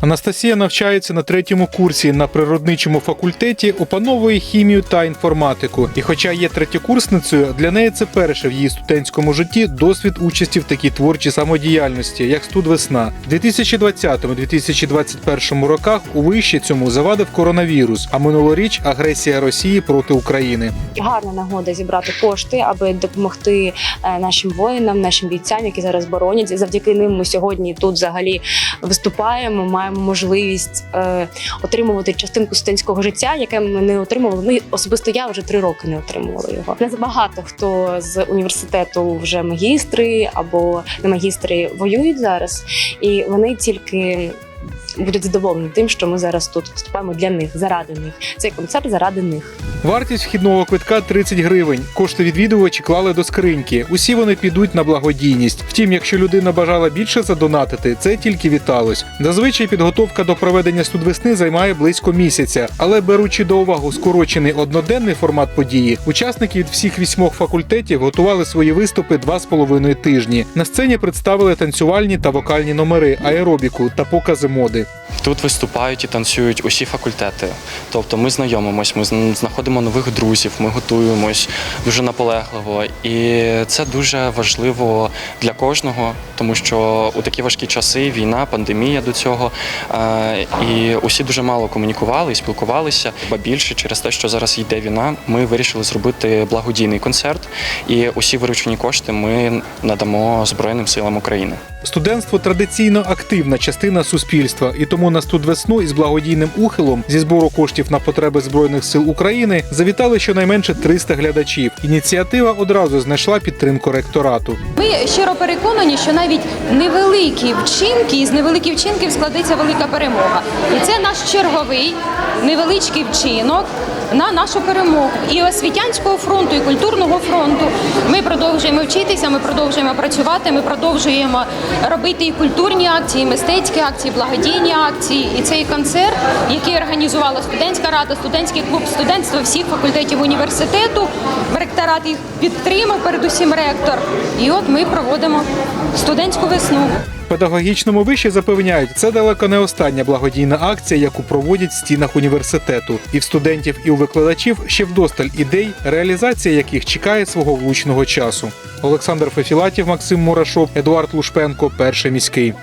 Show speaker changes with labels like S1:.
S1: Анастасія навчається на третьому курсі на природничому факультеті, опановує хімію та інформатику. І хоча є третєкурсницею, для неї це перше в її студентському житті досвід участі в такій творчій самодіяльності, як студвесна. В 2020-2021 роках у виші цьому завадив коронавірус, а минулоріч агресія Росії проти України.
S2: гарна нагода зібрати кошти, аби допомогти е, нашим воїнам, нашим бійцям, які зараз боронять. Завдяки ним ми сьогодні тут взагалі виступаємо. Маємо можливість е, отримувати частинку студентського життя, яке ми не отримували. Ми особисто я вже три роки не отримувала його. Не забагато хто з університету вже магістри або не магістри воюють зараз, і вони тільки. Будуть задоволені тим, що ми зараз тут виступаємо для них, заради них. Цей концерт заради них.
S1: Вартість вхідного квитка 30 гривень. Кошти відвідувачі клали до скриньки. Усі вони підуть на благодійність. Втім, якщо людина бажала більше задонатити, це тільки віталось. Зазвичай підготовка до проведення студвесни займає близько місяця, але беручи до уваги скорочений одноденний формат події, учасники від всіх вісьмох факультетів готували свої виступи два з половиною тижні. На сцені представили танцювальні та вокальні номери, аеробіку та покази моди.
S3: Тут виступають і танцюють усі факультети. Тобто ми знайомимось, ми зн- знаходимо нових друзів, ми готуємось дуже наполегливо. І це дуже важливо для кожного, тому що у такі важкі часи війна, пандемія до цього. е, І усі дуже мало комунікували і спілкувалися. Ба більше через те, що зараз йде війна, ми вирішили зробити благодійний концерт, і усі виручені кошти ми надамо Збройним силам України.
S1: Студентство традиційно активна частина суспільства, і тому на студвесну із благодійним ухилом зі збору коштів на потреби збройних сил України завітали щонайменше 300 глядачів. Ініціатива одразу знайшла підтримку ректорату.
S4: Ми щиро переконані, що навіть невеликі вчинки із невеликих вчинків складеться велика перемога. І це наш черговий невеличкий вчинок на нашу перемогу. І освітянського фронту, і культурного фронту. Ми продовжуємо вчитися, ми продовжуємо працювати, ми продовжуємо робити і культурні акції, і мистецькі акції, і благодійні акції. І цей концерт, який організувала студентська рада, студентський клуб, студентство всіх факультетів університету. Ректорат їх підтримав, передусім ректор. І от ми проводимо студентську весну.
S1: Педагогічному виші запевняють, це далеко не остання благодійна акція, яку проводять в стінах університету. І в студентів, і у викладачів ще вдосталь ідей, реалізація яких чекає свого влучного часу. Олександр Фефілатів, Максим Мурашов, Едуард Лушпенко, перший міський.